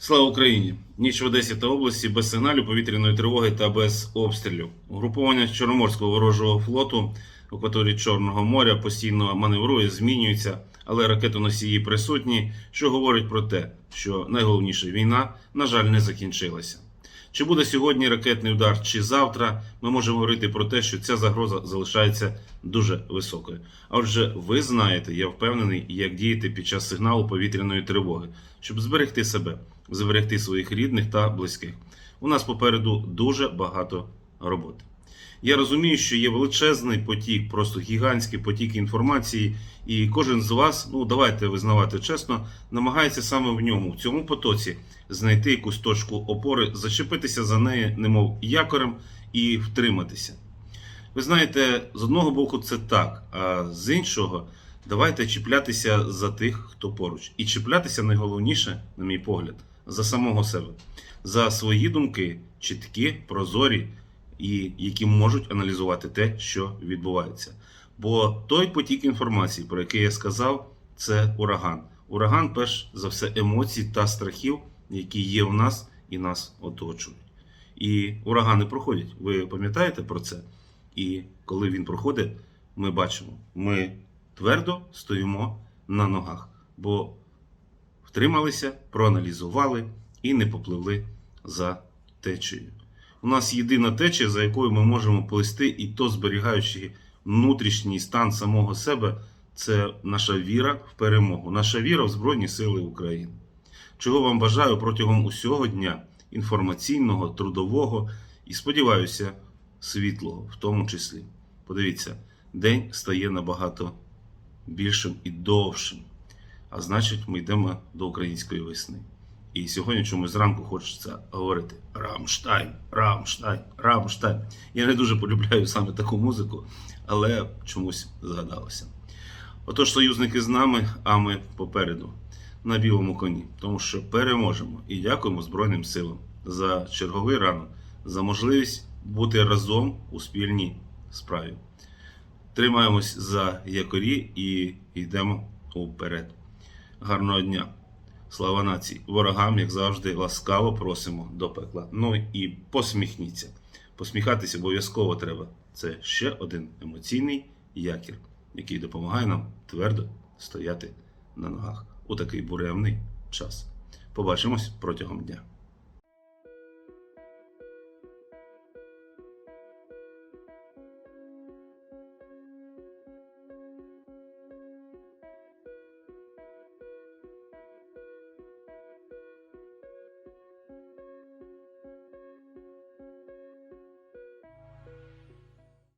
Слава Україні! Ніч в Одесі та області без сигналів повітряної тривоги та без обстрілів. Угруповання Чорноморського ворожого флоту в акваторії Чорного моря постійно маневрує, змінюється, але ракетоносії присутні, що говорить про те, що найголовніша війна, на жаль, не закінчилася. Чи буде сьогодні ракетний удар, чи завтра, ми можемо говорити про те, що ця загроза залишається дуже високою. А отже, ви знаєте, я впевнений, як діяти під час сигналу повітряної тривоги, щоб зберегти себе, зберегти своїх рідних та близьких. У нас попереду дуже багато роботи. Я розумію, що є величезний потік, просто гігантський потік інформації, і кожен з вас, ну давайте визнавати чесно, намагається саме в ньому, в цьому потоці, знайти якусь точку опори, зачепитися за неї, немов якорем, і втриматися. Ви знаєте, з одного боку це так, а з іншого, давайте чіплятися за тих, хто поруч. І чіплятися найголовніше, на мій погляд, за самого себе, за свої думки, чіткі, прозорі і які можуть аналізувати те, що відбувається. Бо той потік інформації, про який я сказав, це ураган. Ураган, перш за все, емоцій та страхів, які є у нас і нас оточують. І урагани проходять. Ви пам'ятаєте про це? І коли він проходить, ми бачимо, ми твердо стоїмо на ногах, бо втрималися, проаналізували і не попливли за течією. У нас єдина течія, за якою ми можемо плисти, і то зберігаючи внутрішній стан самого себе, це наша віра в перемогу, наша віра в Збройні Сили України. Чого вам бажаю протягом усього дня інформаційного, трудового і, сподіваюся, світлого в тому числі. Подивіться, день стає набагато більшим і довшим. А значить, ми йдемо до української весни. І сьогодні чомусь зранку хочеться говорити Рамштайн, Рамштайн, Рамштайн. Я не дуже полюбляю саме таку музику, але чомусь згадалося. Отож, союзники з нами, а ми попереду на білому коні, тому що переможемо і дякуємо Збройним силам за черговий ранок, за можливість бути разом у спільній справі. Тримаємось за якорі і йдемо уперед. Гарного дня! Слава нації! Ворогам, як завжди, ласкаво просимо до пекла. Ну і посміхніться. Посміхатися обов'язково треба. Це ще один емоційний якір, який допомагає нам твердо стояти на ногах у такий буремний час. Побачимось протягом дня.